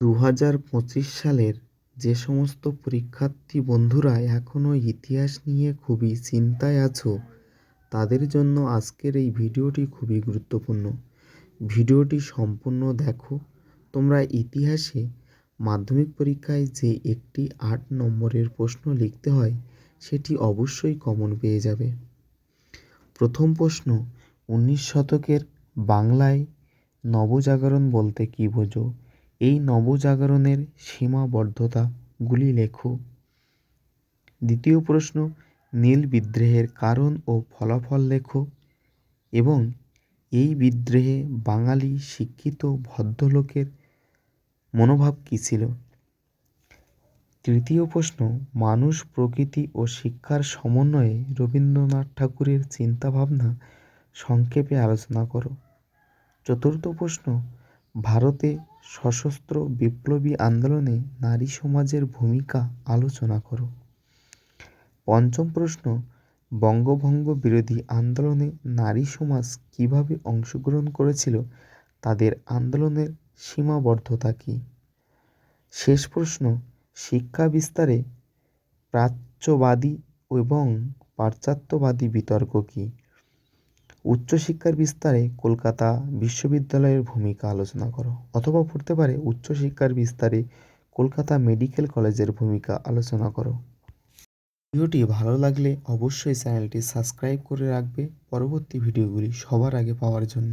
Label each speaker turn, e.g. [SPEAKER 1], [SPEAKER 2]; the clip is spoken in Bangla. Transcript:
[SPEAKER 1] দু হাজার পঁচিশ সালের যে সমস্ত পরীক্ষার্থী বন্ধুরা এখনও ইতিহাস নিয়ে খুবই চিন্তায় আছো, তাদের জন্য আজকের এই ভিডিওটি খুবই গুরুত্বপূর্ণ। ভিডিওটি সম্পূর্ণ দেখো। তোমরা ইতিহাসে মাধ্যমিক পরীক্ষায় যে একটি আট নম্বরের প্রশ্ন লিখতে হয়, সেটি অবশ্যই কমন পেয়ে যাবে। প্রথম প্রশ্ন, উনিশ শতকের বাংলায় নবজাগরণ বলতে কী বোঝো? এই নবজাগরণের সীমাবদ্ধতাগুলি লেখো। দ্বিতীয় প্রশ্ন, নীল বিদ্রোহের কারণ ও ফলাফল লেখো এবং এই বিদ্রোহে বাঙালি শিক্ষিত ভদ্রলোকের মনোভাব কী ছিল? তৃতীয় প্রশ্ন, মানুষ প্রকৃতি ও শিক্ষার সমন্বয়ে রবীন্দ্রনাথ ঠাকুরের চিন্তাভাবনা সংক্ষেপে আলোচনা করো। চতুর্থ প্রশ্ন, ভারতে সশস্ত্র বিপ্লবী আন্দোলনে নারী সমাজের ভূমিকা আলোচনা করো। পঞ্চম প্রশ্ন, বঙ্গভঙ্গ বিরোধী আন্দোলনে নারী সমাজ কীভাবে অংশগ্রহণ করেছিল, তাদের আন্দোলনের সীমাবদ্ধতা কী? শেষ প্রশ্ন, শিক্ষা বিস্তারে প্রাচ্যবাদী এবং পাশ্চাত্যবাদী বিতর্ক কী? উচ্চশিক্ষার বিস্তারে কলকাতা বিশ্ববিদ্যালয়ের ভূমিকা আলোচনা করো অথবা পড়তে পারে উচ্চশিক্ষার বিস্তারে কলকাতা মেডিকেল কলেজের ভূমিকা আলোচনা করো। ভিডিওটি ভালো লাগলে অবশ্যই চ্যানেলটি সাবস্ক্রাইব করে রাখবে। পরবর্তী ভিডিওগুলি সবার আগে পাওয়ার জন্য।